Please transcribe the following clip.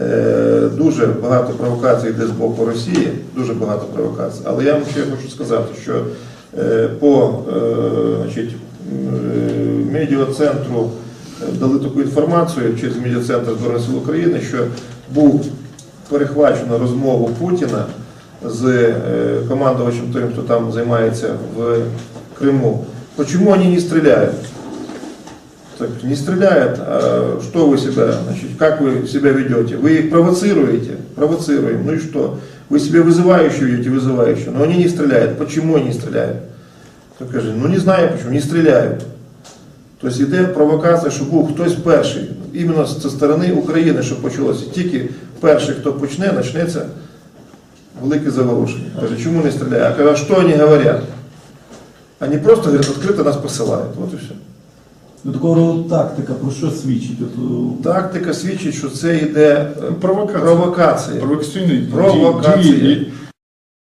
Е, Дуже багато провокацій йде з боку Росії, дуже багато провокацій. Але я вам ще хочу сказати, що е, по е, значить, м, медіа-центру е, дали таку інформацію через медіа-центр Збройних сил України, що був перехвачено розмову Путіна з командувачем тим, хто там займається в Криму. Почему они не стреляют? Так, не стреляют, а что вы себя, значит, как вы себя ведете? Вы их провоцируете? Провоцируем. Ну и что? Вы себя вызывающие ведете, вызывающие, но они не стреляют. Почему они не стреляют? Так каже, ну не знаю почему, не стреляют. Тобто йде провокація, що був хтось перший, іменно зі сторони України, що почалося. Тільки перший, хто почне, почнеться велике заворушення. Каже, чому не стріляє? А каже, а що вони говорять? Вони просто говорять, відкрито нас посилають. От і все. Ну, такого роду тактика про що свідчить? Тактика свідчить, що це йде е, Провокація. провокація. Провокаційні Провокація. дії.